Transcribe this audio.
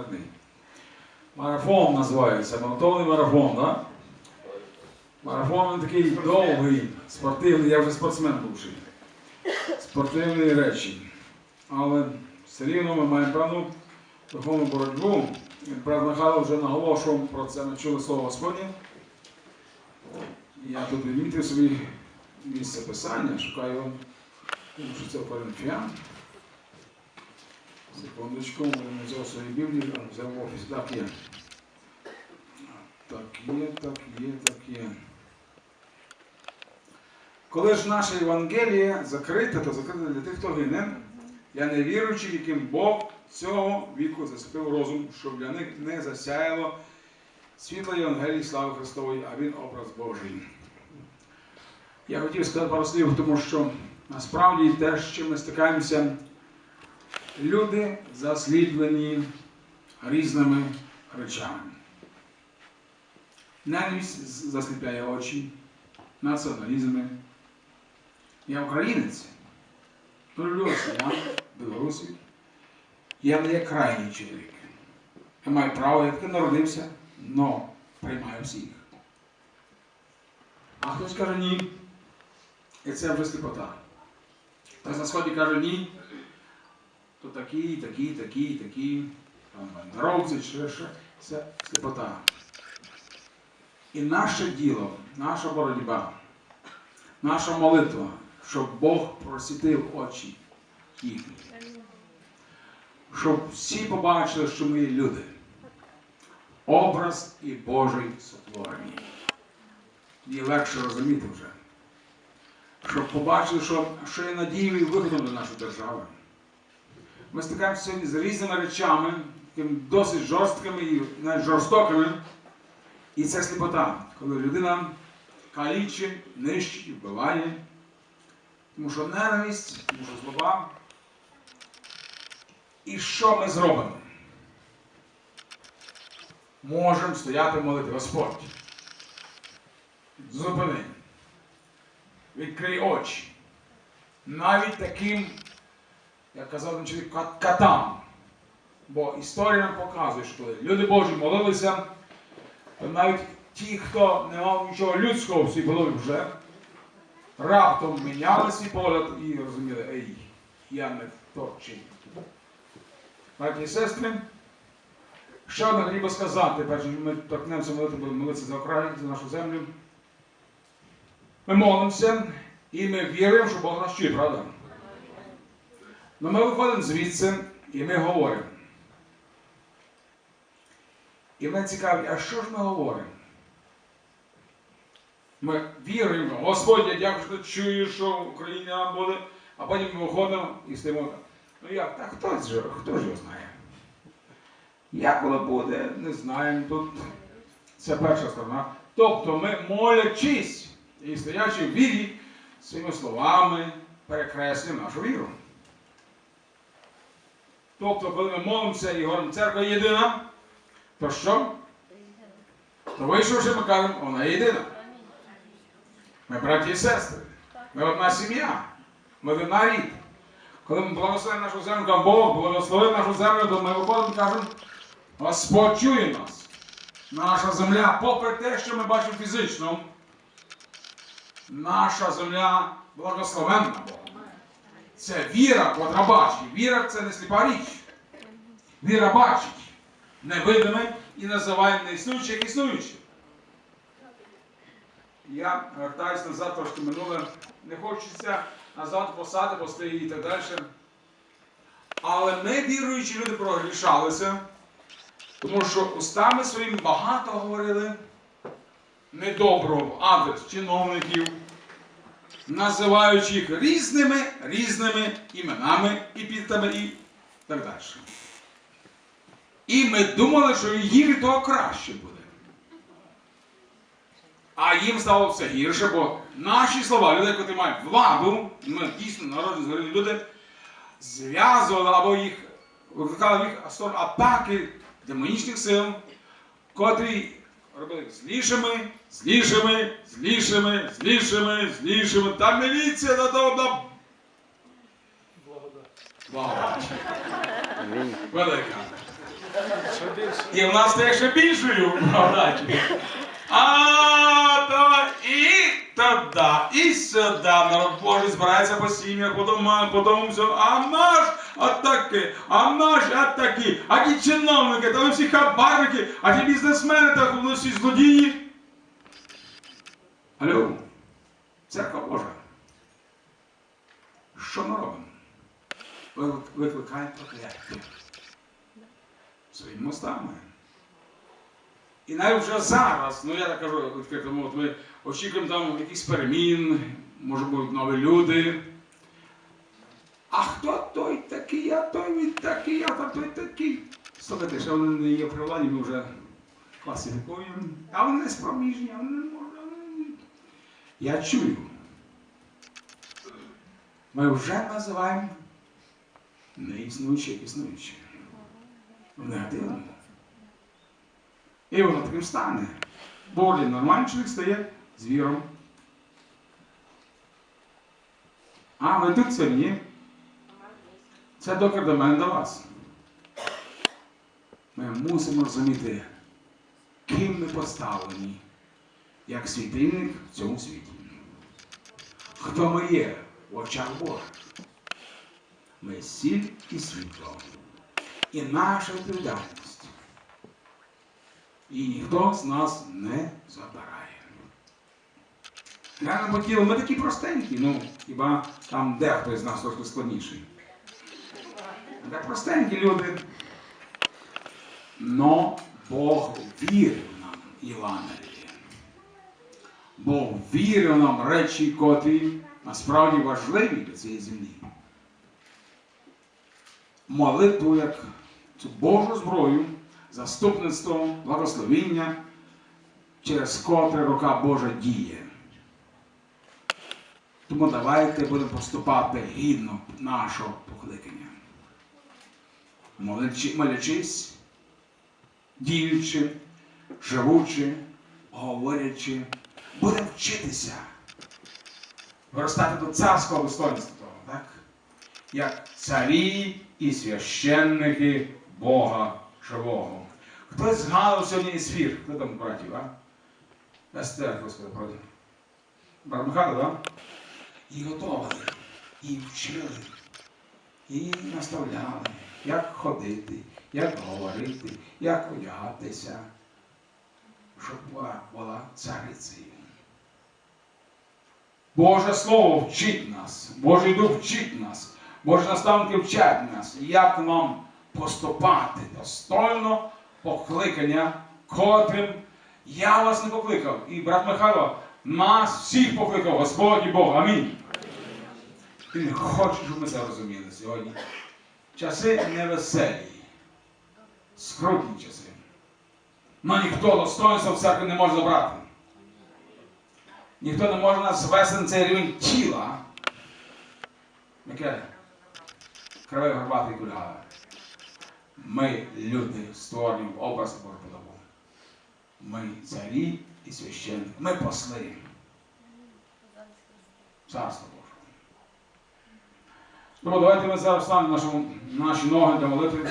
складний. Марафон називається, маратонний марафон, так? Марафон він такий довгий, спортивний, я вже спортсмен бувший. Спортивні речі. Але все рівно ми маємо певну духовну боротьбу. Брат Михайло вже наголошував про це, ми чули слово Господнє. Я тут відмітив собі місце писання, шукаю, тому що це Коринфян. Секундочку, не взяв свої Біблії, взяв офіс. Так є. Так є, так є, так є. Коли ж наше Євангеліє закрите, то закрите для тих, хто гине, я не віруючи, яким Бог цього віку засипив розум, щоб для них не засяяло світло Євангелії слави Христової, а він образ Божий. Я хотів сказати пару слів, тому що насправді те, з чим ми стикаємося, люди засліплені різними речами. Ненависть засліпляє очі, націоналізми. Я українець, люблю росіян, білорусів. Я не є крайній чоловік. Я маю право, я таки народився, але приймаю всіх. А хтось каже ні. І це вже сліпота. Хтось на сході каже ні, то такі, такі, такі, такі, там бандеровці, чи ще. Це сліпота. І наше діло, наша боротьба, наша молитва, щоб Бог просвітив очі їхні. Щоб всі побачили, що ми люди. Образ і Божий сотворені. Її легше розуміти вже. Щоб побачили, що, що є надією і виходом до нашої держави. Ми стикаємося сьогодні з різними речами, досить жорсткими і навіть жорстокими. І це сліпота, коли людина калічить, нищить, вбиває. Тому що ненависть, тому що злоба. І що ми зробимо? Можемо стояти молити Господь. Зупини. Відкрий очі. Навіть таким, як казав один чоловік, катам. Бо історія нам показує, що коли люди Божі молилися, то навіть ті, хто не мав нічого людського в своїй голові вже, раптом міняли свій погляд і розуміли, ей, я не то чиню. Браті і сестри, ще одне хотів сказати, перш ніж ми торкнемося молити, будемо молитися за Україну, за нашу землю. Ми молимося і ми віримо, що Бог нас чує, правда? Но ми виходимо звідси і ми говоримо. І мене цікавить, а що ж ми говоримо? Ми віруємо, Господь, я дякую, що ти чуєш, що Україна буде, а потім ми виходимо і стоїмо. Ну як, так хто ж, хто ж його знає? Як воно буде, не знаємо. Тут це перша сторона. Тобто ми молячись і стоячи в вірі, своїми словами перекреслюємо нашу віру. Тобто, коли ми молимося і говоримо, церква єдина, то що? То вийшовши, ми кажемо, вона єдина. Ми браті і сестри. Ми одна сім'я. Ми одна рід. Коли ми благословимо нашу землю, кажемо, Бог благословив нашу землю, то ми виходимо і кажемо, Господь чує нас. Наша земля, попри те, що ми бачимо фізично, наша земля благословенна Богом. Це віра, котра бачить. Віра це не сліпа річ. Віра бачить невидиме і називає неіснуюче як існуюче. Я вертаюся назад трошки минуле. Не хочеться назад посади, пости і так далі. Але ми, віруючі люди, прогрішалися, тому що устами своїм багато говорили недоброго адрес чиновників, називаючи їх різними різними іменами, епітетами і так далі. І ми думали, що від того краще буде. А їм стало все гірше, бо наші слова, люди, які мають владу, ми дійсно народні згорілі люди, зв'язували або їх викликали в сторону атаки демонічних сил, котрі робили злішими, злішими, злішими, злішими, злішими. Та міліція на то на благодать. Велика. І в нас те ще більшою благодаті. А туди, і сюди. Народ Божий збирається по сім'ях, по домам, по дому все. А наш атаки, а наш атаки, а ті чиновники, та ви всі хабарники, а ті бізнесмени, та вони всі злодії. Алло, церква Божа. Що ми робимо? Ви- Викликаємо прокляття своїми мостами. І навіть вже зараз, ну я так кажу, відкрито, от ми очікуємо там якихось перемін, може будуть нові люди. А хто той такий, а той він такий, а той такий. Слухайте, що вони не є при владі, ми вже класифікуємо. А вони не спроміжні, а вони не можуть. Я чую. Ми вже називаємо неіснуюче існуюче. В негативному. І воно таким стане. Бо для нормальний чоловік стає звіром. А ви тут сьогодні? Це докір до мене до вас. Ми мусимо розуміти, ким ми поставлені, як світильник в цьому світі. Хто ми є в очах Божих? Ми сіль і світло. І наша відповідальність. І ніхто з нас не забирає. Реально по тілу, ми такі простенькі, ну, хіба там дехто з нас трошки складніший. Так простенькі люди. Но Бог вірив нам Євангеліє. Бог вірив нам речі, котрі насправді важливі для цієї землі. Молитву як цю Божу зброю, заступництво, благословіння, через котре рука Божа діє. Тому давайте будемо поступати гідно нашого покликання. Молячись, діючи, живучи, говорячи, будемо вчитися. Виростати до царського достоинства, так? Як царі і священники Бога живого. Хтось згадав сьогодні ефір? Хто там братів, а? Естер, Господи, проти. Михайло, так? І готували, і вчили, і наставляли, як ходити, як говорити, як одягатися, щоб була, була царицею. Боже Слово вчить нас, Божий Дух вчить нас, Божі наставники вчать нас, як нам поступати достойно покликання, котрим я вас не покликав. І брат Михайло нас всіх покликав Господь і Бог. Амінь. Він хоче, щоб ми це розуміли сьогодні. Часи невеселі, скрутні часи. Но ніхто достоинства в церкві не може забрати. Ніхто не може нас звести на цей рівень тіла, яке криве горбатий кульгаве. Ми люди створені в образ Божого подобу. Ми царі і священники. Ми посли. Царство Боже. Тому давайте ми зараз станемо наші ноги для молитви.